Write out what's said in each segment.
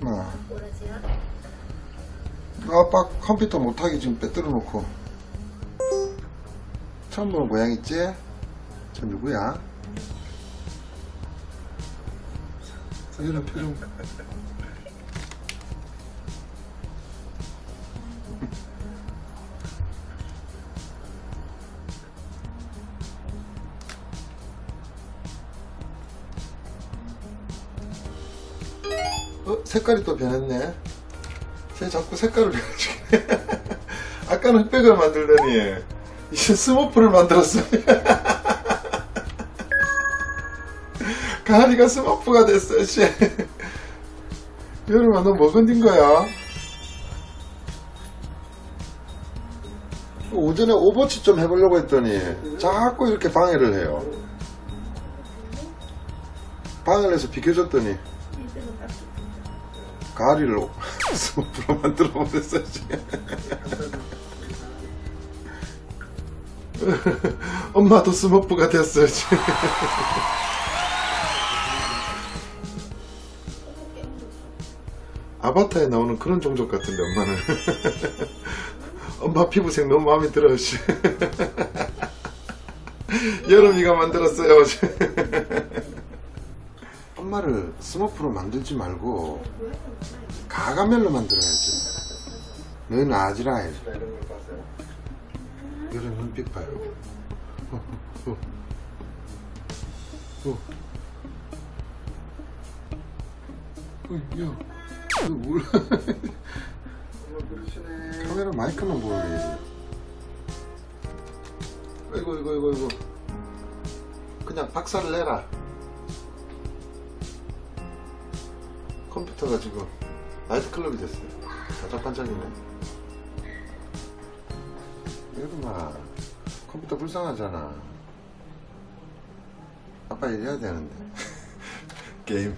엄마 아빠 컴퓨터 못하게 지금 빼뚫어 놓고. 처음 보는 고양 있지? 저 누구야? 이런 표정 어? 색깔이 또 변했네 쟤 자꾸 색깔을 변해주네 아까는 흑백을 만들더니 이제 스머프를 만들었어 가리가 스머프가 됐어 씨 여름아 너뭐 건든 거야? 오전에 오버치 좀 해보려고 했더니 자꾸 이렇게 방해를 해요 방해를 해서 비켜줬더니 가리를 스머프로 만들어 버렸어 엄마도 스머프가 됐어 지금. 아바타에 나오는 그런 종족 같은데 엄마는 엄마 피부색 너무 마음에 들어 씨. 여름이가 만들었어요 엄마를 스머프로 만들지 말고 가가멜로 만들어야지 너는 아지라 이런 눈빛 봐요 어, 어, 어. 어, 야. 카메라 마이크만 보여야지. 아이고, 아이고, 아이고, 아이고. 그냥 박살을 내라. 컴퓨터가 지금 나이트클럽이 됐어요. 반짝반짝이네. 여름아, 컴퓨터 불쌍하잖아. 아빠 이래야 되는데. 게임.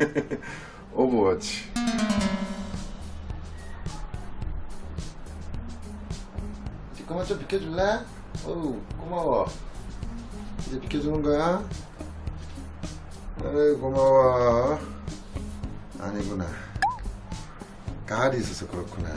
오버워치. 이제 그만 좀 비켜줄래? 어우, 고마워. 이제 비켜주는 거야? 에이, 고마워. 아니구나. 가을이 있어서 그렇구나.